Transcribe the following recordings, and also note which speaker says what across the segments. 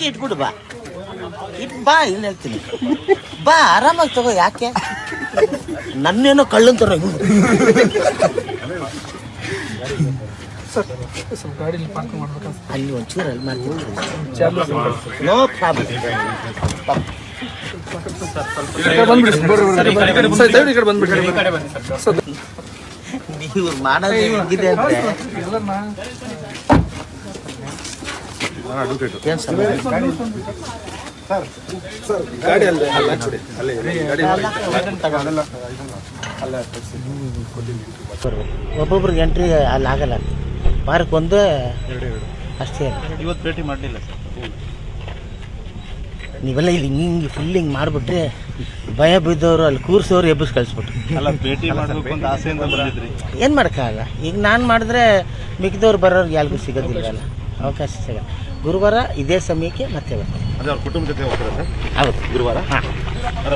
Speaker 1: ಅಕ್ಕಿ ಇಟ್ಬಿಡು ಬಾ. ಇಟ್ ಬಾ ಇಲ್ಲಿ ಹೇಳ್ತೀನಿ ಬಾ ಆರಾಮಾಗಿ ತಗೋ ಯಾಕೆ? ನನ್ನೇನೋ ಕಳ್ಳಂತಾರ ಅಲ್ಲಿ ಒಂಚೂರು ಅಲ್ಲಿ ಮಾಡ್ತೀನಿ. ನೋ ಪ್ರಾಬ್ಲಮ್ ನೀವು ಮಾಡೋದು ಹೆಂಗಿದೆ ಅಂದ್ರೆ
Speaker 2: ಎಲ್ಲರನ್ನ
Speaker 1: ಏನ್ ಸಮಸ್ಯೆ?
Speaker 2: ಗಾಡಿ ಅಲ್ಲೇ ಅಲ್ಲ ನೋಡಿ ಅಲ್ಲೇ ಗಾಡಿ
Speaker 1: ಬರ್ಬೇಕು. ಒಬ್ಬೊಬ್ರಿಗೆ ಎಂಟ್ರಿ ಅಲ್ಲಿ ಆಗಲ್ಲ. ವಾರಕ್ಕೆ ಒಂದು ಅಷ್ಟೇ.
Speaker 3: ಇವತ್ತು ಭೇಟಿ ಮಾಡಲಿಲ್ಲ ಸರ್.
Speaker 1: ನೀವೆಲ್ಲ ಇಲ್ಲಿ ಹಿಂಗೆ ಹಿಂಗೆ ಫುಲ್ ಹಿಂಗೆ ಮಾಡಿಬಿಟ್ರೆ ಭಯ ಬಿದ್ದವರು ಅಲ್ಲಿ ಕೂರ್ಸೋರು ಎಬ್ಬಿಸಿ ಕಳಿಸ್ಬಿಟ್ರು.
Speaker 3: ಅಲ್ಲ ಭೇಟಿ ಮಾಡಬೇಕು ಅಂತ ಆಸೆಯಿಂದ ಬಂದಿದ್ರಿ.
Speaker 1: ಏನು ಮಾಡೋಕ್ಕಾಗಲ್ಲ? ಈಗ ನಾನು ಮಾಡಿದ್ರೆ ಮಿಕ್ಕಿದವ್ರು ಬರೋರ್ಗೆ ಯಾರಿಗೂ ಸಿಗೋದಿಲ್ಲ ಅವಕಾಶ ಸಿಗಲ್ಲ. ಗುರುವಾರ ಇದೇ ಸಮಯಕ್ಕೆ ಮತ್ತೆ ಬರ್ತೀನಿ
Speaker 3: ಅದೇ ಅವ್ರ ಕುಟುಂಬ ಜೊತೆ ಹೋಗ್ತಾರೆ ಸರ್
Speaker 1: ಹೌದು.
Speaker 3: ಗುರುವಾರ?
Speaker 1: ಹಾಂ.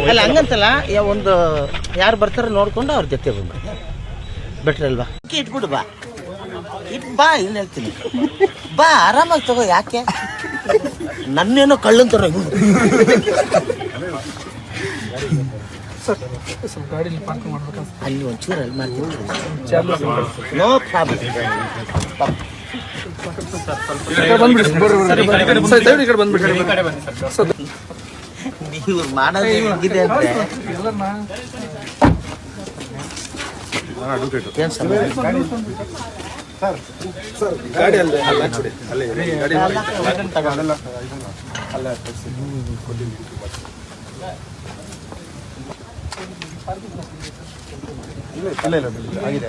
Speaker 1: ಅಲ್ಲ ಹಂಗಂತಲ್ಲ ಯಾ- ಒಂದು ಯಾರು ಬರ್ತಾರೋ ನೋಡ್ಕೊಂಡು ಅವ್ರ ಜೊತೆ ಬಂದು ಬೆಟ್ರ್ ಅಲ್ವಾ? ಅಕ್ಕಿ ಇಟ್ಬಿಡು ಬಾ. ಇಟ್ ಬಾ ಇಲ್ಲಿ ಹೇಳ್ತೀನಿ. ಬಾ ಆರಾಮಾಗಿ ತಗೋ ಯಾಕೆ? ನನ್ನೇನೋ ಕಳ್ಳಂತಾರ ಅಲ್ಲಿ ಒಂಚೂರು ಅಲ್ಲಿ ಮಾಡ್ತೀನಿ. ನೋ ಪ್ರಾಬ್ಲಮ್ ನೀವು ಮಾಡೋದು ಹೆಂಗಿದೆ ಅಂದ್ರೆ
Speaker 2: ಎಲ್ಲರನ್ನ
Speaker 1: ಏನ್ ಸಮಸ್ಯೆ?
Speaker 2: ಗಾಡಿ ಅಲ್ಲೇ ಅಲ್ಲ ನೋಡಿ ಅಲ್ಲೇ ಗಾಡಿ ಇಲ್ಲ ಇಲ್ಲ ಆಗಿದೆ ಆಗಿದೆ.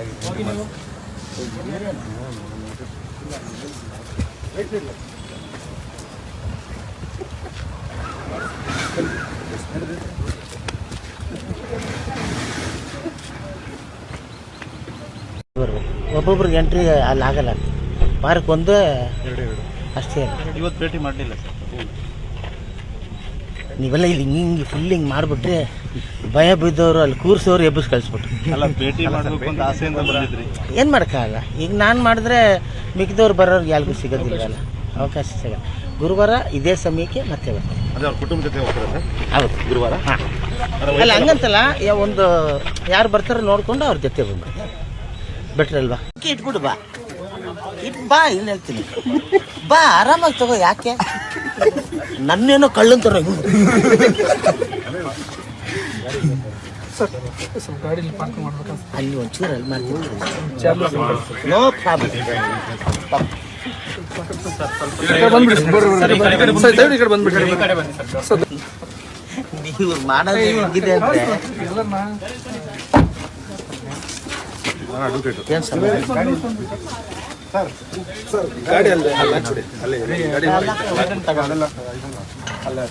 Speaker 1: ಒಬ್ಬೊಬ್ರಿಗೆ ಎಂಟ್ರಿ ಅಲ್ಲಿ ಆಗಲ್ಲ. ಪಾರ್ಕ್ ಒಂದು ಅಷ್ಟೇ.
Speaker 3: ಇವತ್ತು ಭೇಟಿ ಮಾಡಲಿಲ್ಲ ಸರ್.
Speaker 1: ನೀವೆಲ್ಲ ಇಲ್ಲಿ ಹಿಂಗೆ ಹಿಂಗೆ ಫುಲ್ ಹಿಂಗೆ ಮಾಡಿಬಿಟ್ರೆ ಭಯ ಬಿದ್ದವರು ಅಲ್ಲಿ ಕೂರ್ಸೋರು ಎಬ್ಬಿಸಿ ಕಳಿಸ್ಬಿಟ್ರು.
Speaker 3: ಅಲ್ಲ ಭೇಟಿ ಮಾಡಬೇಕು ಅಂತ ಆಸೆಯಿಂದ ಬಂದಿದ್ರಿ?
Speaker 1: ಏನು ಮಾಡೋಕ್ಕಾಗಲ್ಲ. ಈಗ ನಾನು ಮಾಡಿದ್ರೆ ಮಿಕ್ಕಿದವ್ರು ಬರೋರ್ಗೆ ಯಾರಿಗೂ ಸಿಗೋದಿಲ್ಲ ಅವಕಾಶ ಸಿಗಲ್ಲ. ಗುರುವಾರ ಇದೇ ಸಮಯಕ್ಕೆ ಮತ್ತೆ
Speaker 3: ಹೋಗ್ತಾರೆ
Speaker 1: ಹೌದು.
Speaker 3: ಗುರುವಾರ?
Speaker 1: ಹಾಂ. ಅಲ್ಲ ಹಂಗಂತಲ್ಲ ಯಾ- ಒಂದು ಯಾರು ಬರ್ತಾರೋ ನೋಡ್ಕೊಂಡು ಅವ್ರ ಜೊತೆ ಬಂದು ಬೆಟ್ರ್ ಅಲ್ವಾ ಇಟ್ಬಿಡು ಬಾ. ಇಟ್ ಬಾ ಇಲ್ಲಿ ಹೇಳ್ತೀನಿ ಬಾ ಆರಾಮಾಗಿ ತಗೋ ಯಾಕೆ? ನನ್ನೇನೋ ಕಳ್ಳಂತಾರ
Speaker 2: ಸರ್ ಸ್ವಲ್ಪ ಗಾಡಿಲಿ ಪಾರ್ಕ್ ಮಾಡ್ಬೇಕಂತ.
Speaker 1: ಅಲ್ಲಿ ಒಂಚೂರು ಅಲ್ಲಿ
Speaker 2: ಮಾಡ್ತೀವಿ
Speaker 1: ನೋ ಪ್ರಾಬ್ಲಮ್
Speaker 2: ಸರ್ ಸರ್.
Speaker 1: ನೀವು ಮಾಡೋದು ಹೆಂಗಿದೆ ಅಂದ್ರೆ
Speaker 2: ಎಲ್ಲರನ್ನ
Speaker 1: ಏನ್ ಸಮಸ್ಯೆ?
Speaker 2: ಗಾಡಿ ಅಲ್ಲೇ. ಅಲ್ಲ ಅಲ್ಲೇ